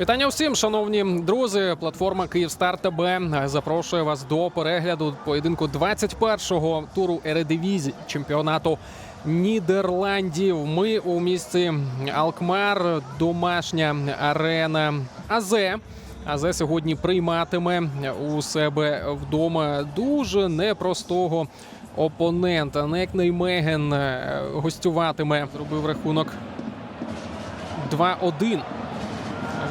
Вітання всім, шановні друзі. Платформа Київстар ТБ запрошує вас до перегляду поєдинку 21-го туру Ередивізі чемпіонату Нідерландів. Ми у місті Алкмар, домашня арена АЗ. АЗ сьогодні прийматиме у себе вдома дуже непростого опонента. Нек Неймеген е, гостюватиме. Зробив рахунок 2-1.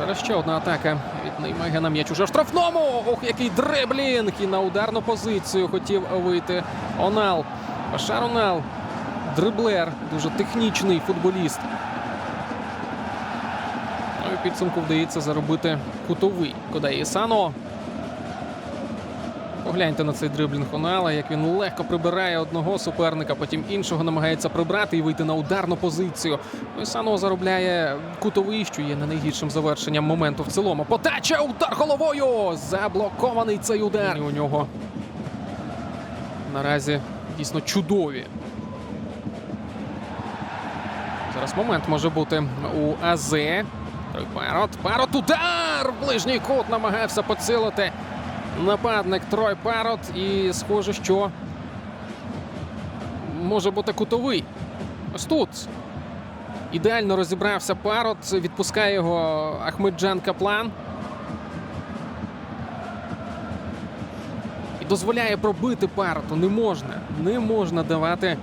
Зараз ще одна атака від Неймегена. М'яч уже в штрафному. Ох, який дреблінг! І на ударну позицію хотів вийти Онал. Башар Онал. Дриблер. Дуже технічний футболіст. Ну і підсумку вдається заробити кутовий. Куди Ісано. Погляньте на цей дриблінг Онала, як він легко прибирає одного суперника, потім іншого намагається прибрати і вийти на ударну позицію. Ну і Сано заробляє кутовий, що є не найгіршим завершенням моменту в цілому. Подача, удар головою! Заблокований цей удар. І у нього наразі дійсно чудові. Зараз момент може бути у АЗ. Той Парот. Парот удар! Ближній кут намагався поцілити нападник Трой Парот. І схоже, що може бути кутовий. Ось тут. Ідеально розібрався Парот. Відпускає його Ахмеджан Каплан. І дозволяє пробити Пароту. Не можна. Не можна давати.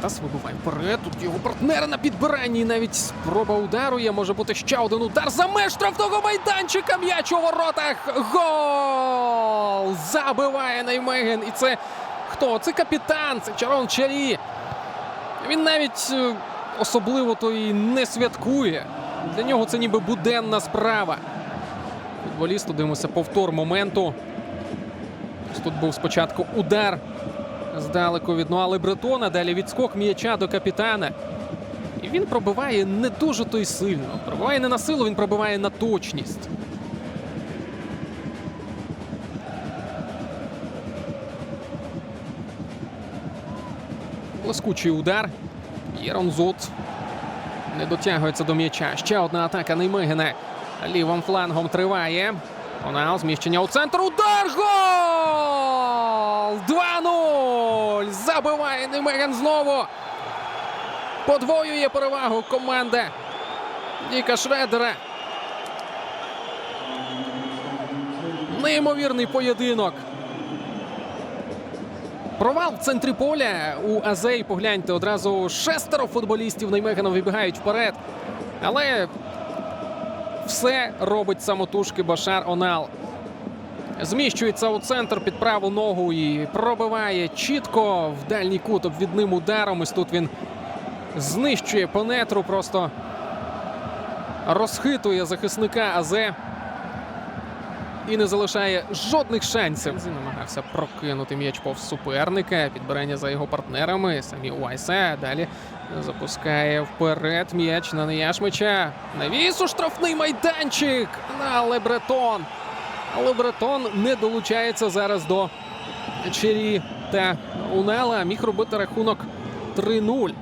Крентас вибиває вперед. Тут його партнери на підбиранні. Навіть спроба удару є. Може бути ще один удар за меж штрафного майданчика. М'яч у воротах. Гол! Забиває Неймеген. І це хто? Це капітан, це Чарон Чарі. Він навіть е, особливо то і не святкує. Для нього це ніби буденна справа. Футболісту дивимося повтор моменту. Тут був спочатку удар здалеку від Нуали Бретона. Далі відскок м'яча до капітана. І він пробиває не дуже то й сильно. Пробиває не на силу, він пробиває на точність. Блискучий удар. Єронзут не дотягується до м'яча. Ще одна атака Неймегена. Лівим флангом триває. Онал, зміщення у центр. Удар! Гол! 2-0! Забиває Неймеген знову. Подвоює перевагу команда Діка Шредера. Неймовірний поєдинок. Провал в центрі поля у Азей. Погляньте, одразу шестеро футболістів Неймегена вибігають вперед. Але все робить самотужки Башар Онал. Зміщується у центр під праву ногу і пробиває чітко в дальній кут обвідним ударом. Ось тут він знищує пенетру, просто розхитує захисника АЗ і не залишає жодних шансів. Намагався прокинути м'яч повз суперника. Підбирання за його партнерами. Самі Уайса. Далі запускає вперед м'яч на Неяшмича. Навіс у штрафний майданчик на Лебретон. Але Бретон не долучається зараз до Чері та Унела. Міг робити рахунок 3-0.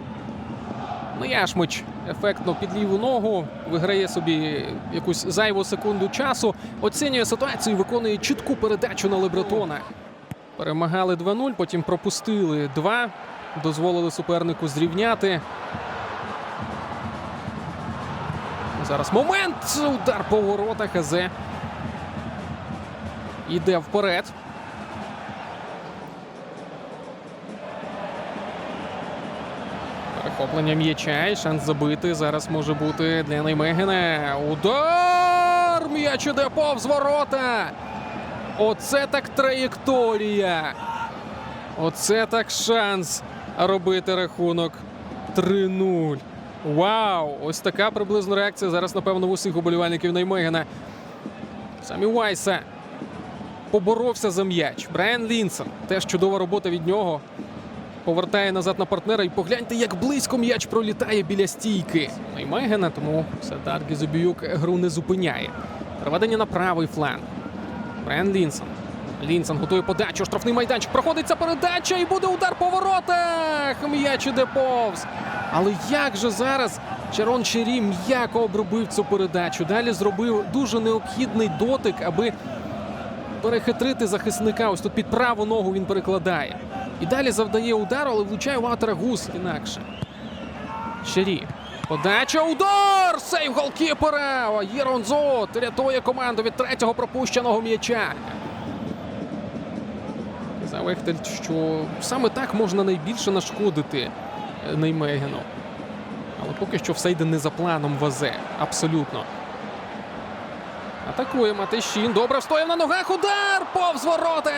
Неяшмич ефектно під ліву ногу виграє собі якусь зайву секунду часу. Оцінює ситуацію і виконує чітку передачу на Лебретона. Перемагали 2-0, потім пропустили 2. Дозволили супернику зрівняти. Зараз момент. Удар по воротах. АЗ Іде вперед. Перехоплення м'яча і шанс забити зараз може бути для Неймегена. Удар! М'яч іде повз ворота. Оце так траєкторія. Оце так шанс робити рахунок 3-0. Вау! Ось така приблизно реакція зараз, напевно, в усіх уболівальників Неймегена. Самі Вайса поборовся за м'яч. Брайан Лінсон. Теж чудова робота від нього. Повертає назад на партнера і погляньте, як близько м'яч пролітає біля стійки. Неймегена, тому Садар Гізобіюк гру не зупиняє. Переведення на правий фланг. Брайан Лінсон. Лінсен готує подачу. Штрафний майданчик. Проходиться передача і буде удар по воротах. М'яч іде повз. Але як же зараз Чарон Чері м'яко обробив цю передачу? Далі зробив дуже необхідний дотик, аби перехитрити захисника. Ось тут під праву ногу він перекладає. І далі завдає удар, але влучає Ватера Гус інакше. Щирі. Подача, удар! Сейв голкіпера! Єронзот рятує команду від третього пропущеного м'яча. Казав Ехтель, що саме так можна найбільше нашкодити е, Неймегену. Але поки що все йде не за планом Вазе. Абсолютно. Атакує Матищін. Добре встояв на ногах. Удар! Повз ворота!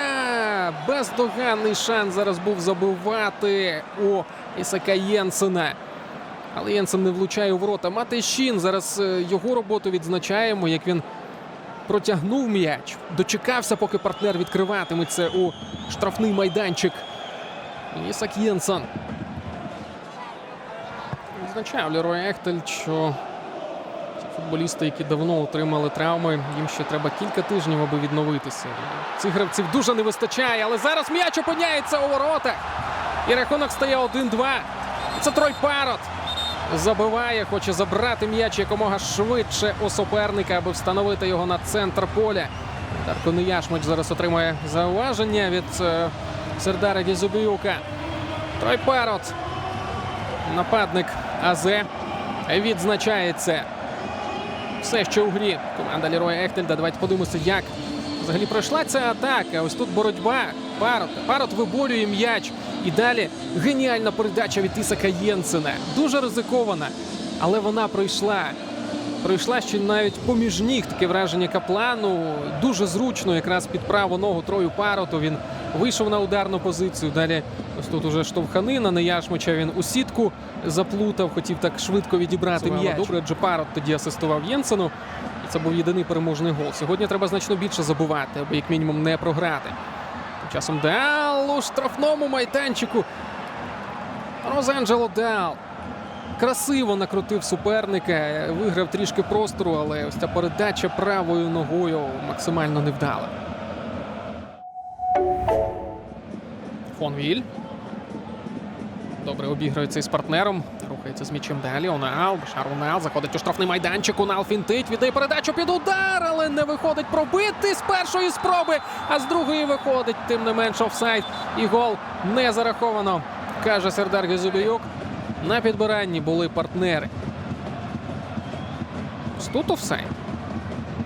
Бездоганний шанс зараз був забивати у Ісака Єнсена. Але Єнсен не влучає у ворота. Матищін. Зараз е, його роботу відзначаємо, як він протягнув м'яч. Дочекався, поки партнер відкриватиметься у штрафний майданчик. Ісак Єнсен. Відзначав Лерой Ехтель, що футболісти, які давно отримали травми, їм ще треба кілька тижнів, аби відновитися. Цих гравців дуже не вистачає, але зараз м'яч опиняється у воротах. І рахунок стає 1-2. Це Трой Парот. Забиває, хоче забрати м'яч якомога швидше у суперника, аби встановити його на центр поля. Дарко Неяшмич зараз отримує зауваження від е, Сердара Гізубіюка. Трой Парот. Нападник АЗ відзначається. Все ще у грі. Команда Ліроя Ехтельда. Давайте подивимося, як взагалі пройшла ця атака. Ось тут боротьба. Парот. Парот виборює м'яч. І далі геніальна передача від Ісака Єнсена. Дуже ризикована, але вона пройшла. Пройшла ще навіть поміж ніг таке враження каплану. Дуже зручно, якраз під праву ногу Трою Пароту. Він вийшов на ударну позицію. Далі ось тут уже штовханина на Яшмича. Він у сітку заплутав, хотів так швидко відібрати м'яч. Добре, адже Парот тоді асистував Єнсену. І це був єдиний переможний гол. Сьогодні треба значно більше забувати, аби як мінімум не програти. Тим часом Деал у штрафному майданчику. Розанджело Деал. Красиво накрутив суперника, виграв трішки простору, але ось ця передача правою ногою максимально невдала. Фонвіль. Добре обігрується із партнером. Рухається з м'ячем далі. Онал. Башар Онал заходить у штрафний майданчик. Онал фінтить. Віддає передачу під удар, але не виходить пробити з першої спроби, а з другої виходить. Тим не менш офсайд. І гол не зараховано, каже Сердар Гезубіюк. На підбиранні були партнери. Тут офсайд.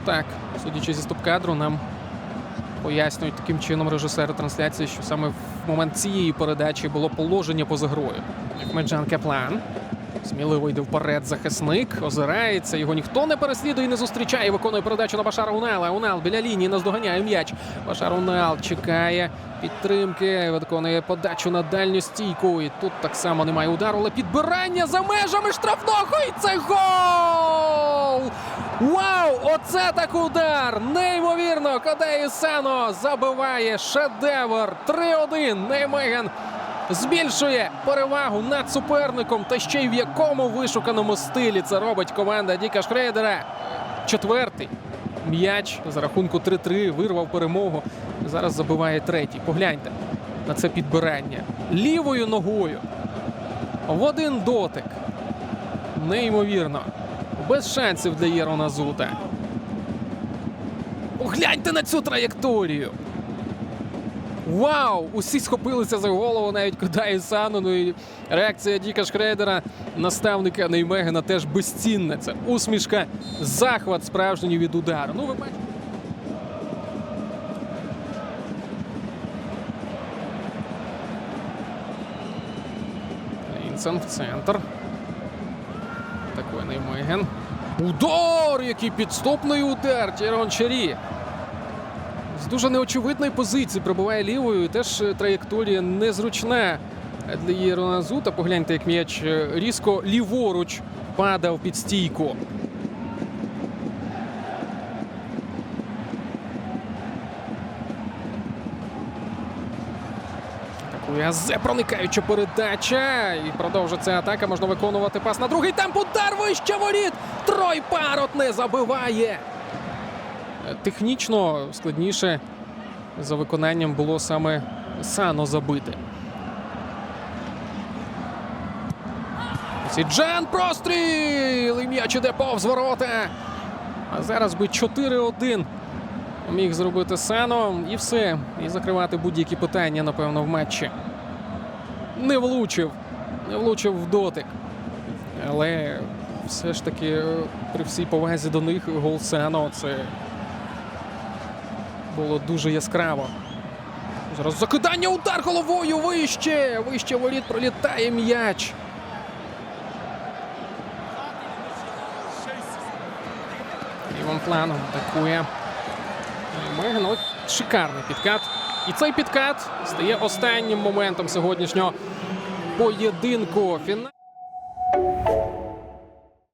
Так, судячи зі стоп-кадру, нам пояснюють таким чином режисери трансляції, що саме в момент цієї передачі було положення поза грою. Меджан Кеплан. Сміливо йде вперед захисник, озирається, його ніхто не переслідує, і не зустрічає. Виконує передачу на Башара Унала. Унал біля лінії наздоганяє м'яч. Башар Унал чекає підтримки, виконує подачу на дальню стійку. І тут так само немає удару, але підбирання за межами штрафного. І це гол! Вау! Оце так удар! Неймовірно! Кадеї Сено забиває шедевр. 3-1. Неймеген збільшує перевагу над суперником. Та ще й в якому вишуканому стилі це робить команда Діка Шкрейдера. Четвертий м'яч за рахунку 3-3 вирвав перемогу. Зараз забиває третій. Погляньте на це підбирання лівою ногою. В один дотик. Неймовірно. Без шансів для Єрона Зута. Погляньте на цю траєкторію. Вау! Усі схопилися за голову, навіть Кодай Сану. Ну і реакція Діка Шкрейдера, наставника Неймегена, теж безцінна. Це усмішка, захват справжній від удару. Ну, ви бачите. Лінсен в центр. Такий Неймеген. Удар! Який підступний удар! Тірон Чарі. З дуже неочевидної позиції пробиває лівою. Теж е, траєкторія незручна для Єрона Зута. Погляньте, як м'яч е, різко ліворуч падав під стійку. Атакує проникаюча передача. І продовжиться атака. Можна виконувати пас на другий темп. Удар вище воріт. Трой Парот не забиває. Технічно складніше за виконанням було саме Сано забити. Сіджан простріл! І м'яч іде повз ворота. А зараз би 4-1 міг зробити Сано і все. І закривати будь-які питання, напевно, в матчі. Не влучив. Не влучив в дотик. Але все ж таки, при всій повазі до них, гол Сено це було дуже яскраво. Зараз закидання удар головою вище. Вище воріт пролітає м'яч. Лівим флангом атакує. Меган. Шикарний підкат. І цей підкат стає останнім моментом сьогоднішнього поєдинку. Фінал.